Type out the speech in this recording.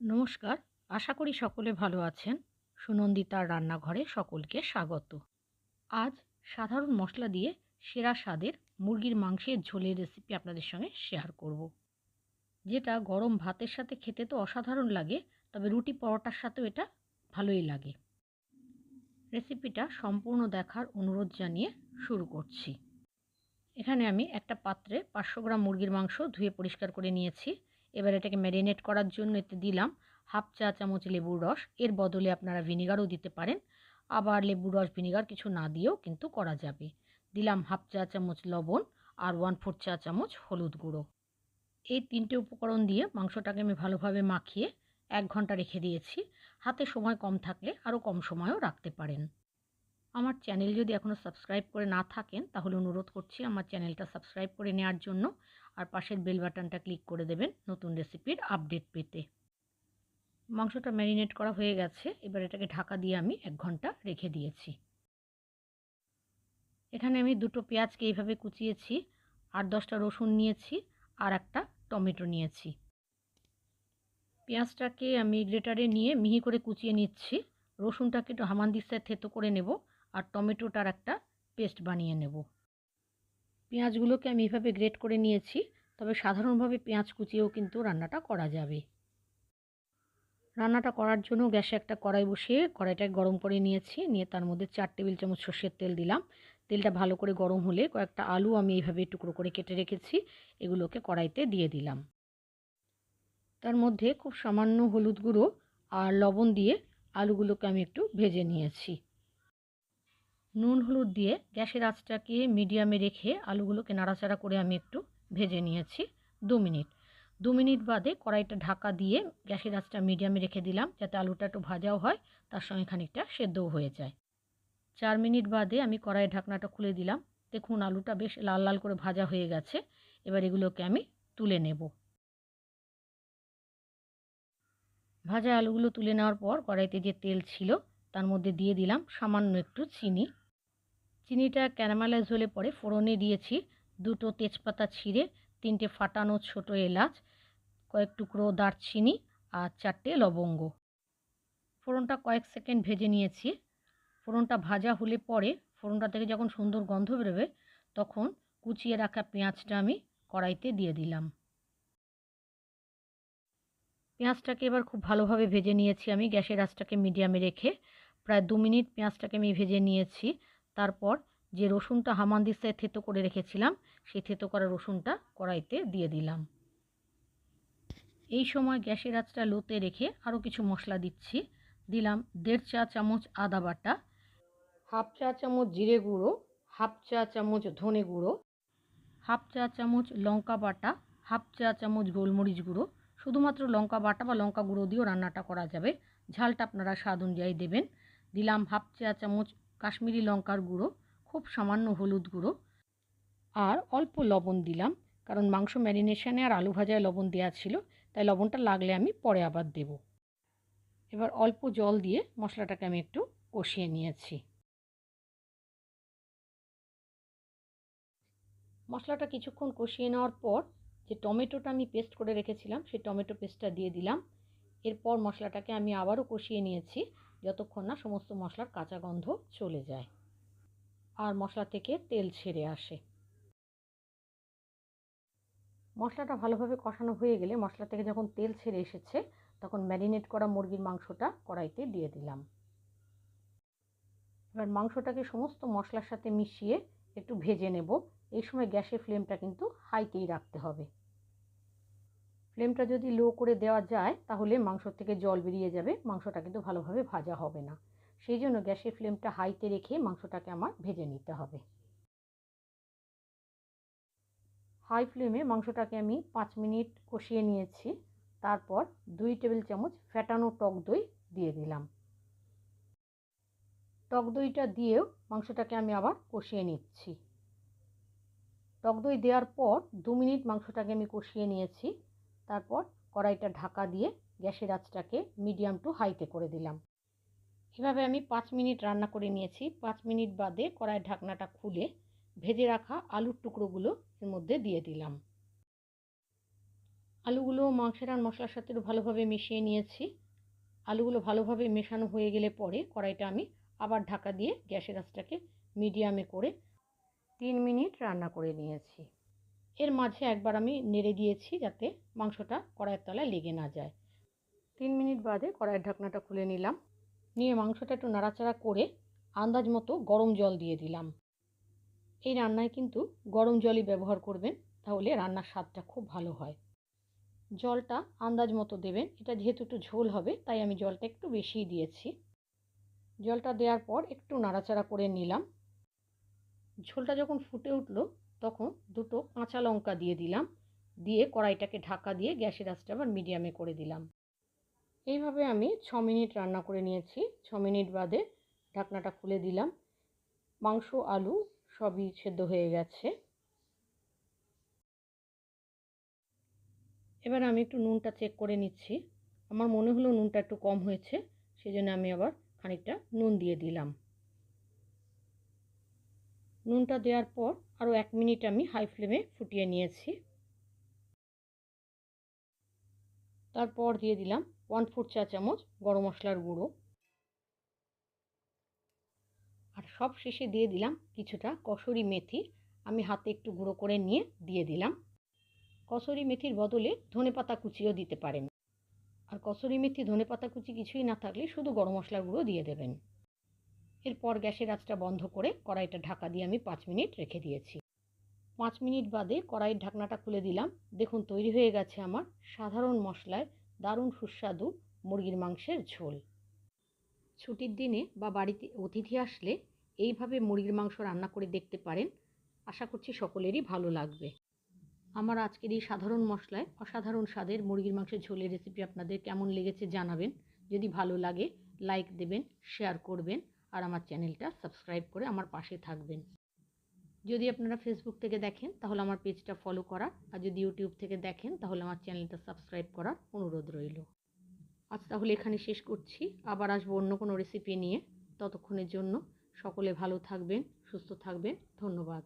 নমস্কার, আশা করি সকলে ভালো আছেন। সুনন্দিতার রান্নাঘরে সকলকে স্বাগত। আজ সাধারণ মশলা দিয়ে সেরা স্বাদের মুরগির মাংসের ঝোলের রেসিপি আপনাদের সঙ্গে শেয়ার করব। যেটা গরম ভাতের সাথে খেতে তো অসাধারণ লাগে, তবে রুটি পরোটার সাথেও এটা ভালোই লাগে। রেসিপিটা সম্পূর্ণ দেখার অনুরোধ জানিয়ে শুরু করছি। এখানে আমি একটা পাত্রে পাঁচশো গ্রাম মুরগির মাংস ধুয়ে পরিষ্কার করে নিয়েছি। এবার এটাকে ম্যারিনেট করার জন্য এতে দিলাম হাফ চা চামচ লেবুর রস। এর বদলে আপনারা ভিনিগারও দিতে পারেন। আবার লেবুর রস ভিনিগার কিছু না দিয়েও কিন্তু করা যাবে। দিলাম হাফ চা চামচ লবণ আর ওয়ান ফোর চা চামচ হলুদ গুঁড়ো। এই তিনটে উপকরণ দিয়ে মাংসটাকে আমি ভালোভাবে মাখিয়ে এক ঘণ্টা রেখে দিয়েছি। হাতে সময় কম থাকলে আরও কম সময়ও রাখতে পারেন। আমার চ্যানেল যদি এখনও সাবস্ক্রাইব করে না থাকেন, তাহলে অনুরোধ করছি আমার চ্যানেলটা সাবস্ক্রাইব করে নেওয়ার জন্য। আর পাশের বেল বাটনটা ক্লিক করে দেবেন নতুন রেসিপির আপডেট পেতে। মাংসটা ম্যারিনেট করা হয়ে গেছে, এবার এটাকে ঢাকা দিয়ে আমি এক ঘণ্টা রেখে দিয়েছি। এখানে আমি দুটো পেঁয়াজকে এইভাবে কুচিয়েছি, আর দশটা রসুন নিয়েছি, আর একটা টমেটো নিয়েছি। পেঁয়াজটাকে আমি গ্রেটারে নিয়ে মিহি করে কুচিয়ে নিচ্ছি। রসুনটাকে একটু হামানদিস্তায় থেতো করে নেব আর টমেটোটার একটা পেস্ট বানিয়ে নেব। পেঁয়াজগুলোকে আমি এভাবে গ্রেট করে নিয়েছি, তবে সাধারণভাবে পেঁয়াজ কুচিয়েও কিন্তু রান্নাটা করা যাবে। রান্নাটা করার জন্য গ্যাসে একটা কড়াই বসিয়ে কড়াইটাকে গরম করে নিয়েছি, নিয়ে তার মধ্যে চার টেবিল চামচ সর্ষের তেল দিলাম। তেলটা ভালো করে গরম হলে কয়েকটা আলু আমি এইভাবে টুকরো করে কেটে রেখেছি, এগুলোকে কড়াইতে দিয়ে দিলাম। তার মধ্যে খুব সামান্য হলুদ গুঁড়ো আর লবণ দিয়ে আলুগুলোকে আমি একটু ভেজে নিয়েছি। নুন, হলুদ দিয়ে গ্যাসের আঁচটাকে মিডিয়ামে রেখে আলুগুলোকে নাড়াচাড়া করে আমি একটু ভেজে নিয়েছি দু মিনিট। দু মিনিট বাদে কড়াইটা ঢাকা দিয়ে গ্যাসের আঁচটা মিডিয়ামে রেখে দিলাম যাতে আলুটা একটু ভাজাও হয়, তার সঙ্গে খানিকটা সেদ্ধও হয়ে যায়। চার মিনিট বাদে আমি কড়াইয়ের ঢাকনাটা খুলে দিলাম। দেখুন আলুটা বেশ লাল লাল করে ভাজা হয়ে গেছে। এবার এগুলোকে আমি তুলে নেব। ভাজা আলুগুলো তুলে নেওয়ার পর কড়াইতে যে তেল ছিল, তার মধ্যে দিয়ে দিলাম সামান্য একটু চিনি। চিনিটা ক্যারামেলাইজ হলে পরে ফোড়নে দিয়েছি। দুটো তেজপাতা ছিঁড়ে, তিনটে ফাটানো ছোট এলাচ, কয়েক টুকরো দারচিনি আর চারটে লবঙ্গ। ফোড়নটা কয়েক সেকেন্ড ভেজে নিয়েছি। ফোড়নটা ভাজা হলে পরে ফোড়নটা থেকে যখন সুন্দর গন্ধ বেরোবে, তখন কুচিয়ে রাখা পেঁয়াজটা আমি কড়াইতে দিয়ে দিলাম। পেঁয়াজটাকে এবার খুব ভালোভাবে ভেজে নিয়েছি আমি। গ্যাসের আঁচটাকে মিডিয়ামে রেখে প্রায় দু মিনিট পেঁয়াজটাকে আমি ভেজে নিয়েছি। তারপর যে রসুনটা হামানদিস্তায় থেতো করে রেখেছিলাম, সেই থেতো করা রসুনটা কড়াইতে দিয়ে দিলাম। এই সময় গ্যাসের আঁচটা লোতে রেখে আরও কিছু মশলা দিচ্ছি। দিলাম দেড় চা চামচ আদা বাটা, হাফ চা চামচ জিরে গুঁড়ো, হাফ চা চামচ ধনে গুঁড়ো, হাফ চা চামচ লঙ্কা বাটা, হাফ চা চামচ গোলমরিচ গুঁড়ো। শুধুমাত্র লঙ্কা বাটা বা লঙ্কা গুঁড়ো দিয়েও রান্নাটা করা যাবে। ঝালটা আপনারা স্বাদ অনুযায়ী দেবেন। দিলাম হাফ চা চামচ কাশ্মীরি লঙ্কার গুঁড়ো, খুব সামান্য হলুদ গুঁড়ো, আর অল্প লবণ দিলাম, কারণ মাংস ম্যারিনেশনে আর আলু ভাজায় লবণ দেওয়া ছিল, তাই লবণটা লাগলে আমি পরে আবার দেব। এবার অল্প জল দিয়ে মশলাটাকে আমি একটু কষিয়ে নিয়েছি। মশলাটা কিছুক্ষণ কষিয়ে নেওয়ার পর যে টমেটোটা আমি পেস্ট করে রেখেছিলাম, সেই টমেটো পেস্টটা দিয়ে দিলাম। এরপর মশলাটাকে আমি আবারও কষিয়ে নিয়েছি। যতক্ষণ না সমস্ত মশলার কাঁচা গন্ধ চলে যায়। আর মশলা থেকে তেল ছেড়ে আসে। মশলাটা ভালোভাবে কষানো হয়ে গেলে মশলা থেকে যখন তেল ছেড়ে এসেছে, তখন ম্যারিনেট করা মুরগির মাংসটা কড়াইতে দিয়ে দিলাম। এবার মাংসটাকে সমস্ত মশলার সাথে মিশিয়ে একটু ভেজে নেব। এই সময় গ্যাসের ফ্লেমটা কিন্তু হাইতেই রাখতে হবে। ফ্লেমটা যদি লো করে দেওয়া যায়, তাহলে মাংস থেকে জল বেরিয়ে যাবে, মাংসটা কিন্তু ভালোভাবে ভাজা হবে না। সেই জন্য গ্যাসের ফ্লেমটা হাইতে রেখে মাংসটাকে আমার ভেজে নিতে হবে। হাই ফ্লেমে মাংসটাকে আমি পাঁচ মিনিট কষিয়ে নিয়েছি, তারপর দুই টেবিল চামচ ফ্যাটানো টক দই দিয়ে দিলাম। টক দইটা দিয়েও মাংসটাকে আমি আবার কষিয়ে নিচ্ছি। টক দই দেওয়ার পর দু মিনিট মাংসটাকে আমি কষিয়ে নিয়েছি। তারপর কড়াইটা ঢাকা দিয়ে গ্যাসের আঁচটাকে মিডিয়াম টু হাইতে করে দিলাম। এভাবে আমি পাঁচ মিনিট রান্না করে নিয়েছি। পাঁচ মিনিট বাদে কড়াইয়ের ঢাকনাটা খুলে ভেজে রাখা আলুর টুকরোগুলো এর মধ্যে দিয়ে দিলাম। আলুগুলো মাংসের আর মশলার সাথে ভালোভাবে মিশিয়ে নিয়েছি। আলুগুলো ভালোভাবে মেশানো হয়ে গেলে পরে কড়াইটা আমি আবার ঢাকা দিয়ে গ্যাসের আঁচটাকে মিডিয়ামে করে তিন মিনিট রান্না করে নিয়েছি। এর মাঝে একবার আমি নেড়ে দিয়েছি যাতে মাংসটা কড়াইয়ের তলায় লেগে না যায়। তিন মিনিট বাদে কড়াইয়ের ঢাকনাটা খুলে নিলাম। নিয়ে মাংসটা একটু নাড়াচাড়া করে আন্দাজ মতো গরম জল দিয়ে দিলাম। এই রান্নায় কিন্তু গরম জলই ব্যবহার করবেন, তাহলে রান্নার স্বাদটা খুব ভালো হয়। জলটা আন্দাজ মতো দেবেন। এটা যেহেতু একটু ঝোল হবে, তাই আমি জলটা একটু বেশিই দিয়েছি। জলটা দেওয়ার পর একটু নাড়াচাড়া করে নিলাম। ঝোলটা যখন ফুটে উঠল তখন দুটো কাঁচা লঙ্কা দিয়ে দিলাম, দিয়ে কড়াইটাকে ঢাকা দিয়ে গ্যাসের আঁচটা আবার মিডিয়ামে করে দিলাম। এইভাবে আমি ছ মিনিট রান্না করে নিয়েছি। ছ মিনিট বাদে ঢাকনাটা খুলে দিলাম। মাংস, আলু সবই সেদ্ধ হয়ে গেছে। এবার আমি একটু নুনটা চেক করে নিচ্ছি। আমার মনে হলো নুনটা একটু কম হয়েছে, সেজন্য আমি আবার খানিকটা নুন দিয়ে দিলাম। নুনটা দেওয়ার পর আরও এক মিনিট আমি হাই ফ্লেমে ফুটিয়ে নিয়েছি। তারপর দিয়ে দিলাম ওয়ান ফোর চা চামচ গরম মশলার গুঁড়ো। আর সব শেষে দিয়ে দিলাম কিছুটা কসুরি মেথি। আমি হাতে একটু গুঁড়ো করে নিয়ে দিয়ে দিলাম। কসুরি মেথির বদলে ধনে পাতা কুচিও দিতে পারেন। আর কসুরি মেথি ধনে পাতা কুচি কিছুই না থাকলে শুধু গরম মশলার গুঁড়ো দিয়ে দেবেন। এরপর গ্যাসের আঁচটা বন্ধ করে কড়াইটা ঢাকা দিয়ে আমি পাঁচ মিনিট রেখে দিয়েছি। পাঁচ মিনিট বাদে কড়াইয়ের ঢাকনাটা খুলে দিলাম। দেখুন, তৈরি হয়ে গেছে আমার সাধারণ মশলায় দারুণ সুস্বাদু মুরগির মাংসের ঝোল। ছুটির দিনে বা বাড়িতে অতিথি আসলে এইভাবে মুরগির মাংস রান্না করে দেখতে পারেন। আশা করছি সকলেরই ভালো লাগবে। আমার আজকের এই সাধারণ মশলায় অসাধারণ স্বাদের মুরগির মাংসের ঝোলের রেসিপি আপনাদের কেমন লেগেছে জানাবেন। যদি ভালো লাগে লাইক দেবেন শেয়ার করবেন। আর আমার চ্যানেলটা সাবস্ক্রাইব করে আমার পাশে থাকবেন। যদি আপনারা ফেসবুক থেকে দেখেন, তাহলে আমার পেজটা ফলো করা আর যদি ইউটিউব থেকে দেখেন, তাহলে আমার চ্যানেলটা সাবস্ক্রাইব করার অনুরোধ রইল। আজ তাহলে এখানে শেষ করছি। আবার আসব অন্য কোনো রেসিপি নিয়ে। ততক্ষণের জন্য সকলে ভালো থাকবেন, সুস্থ থাকবেন। ধন্যবাদ।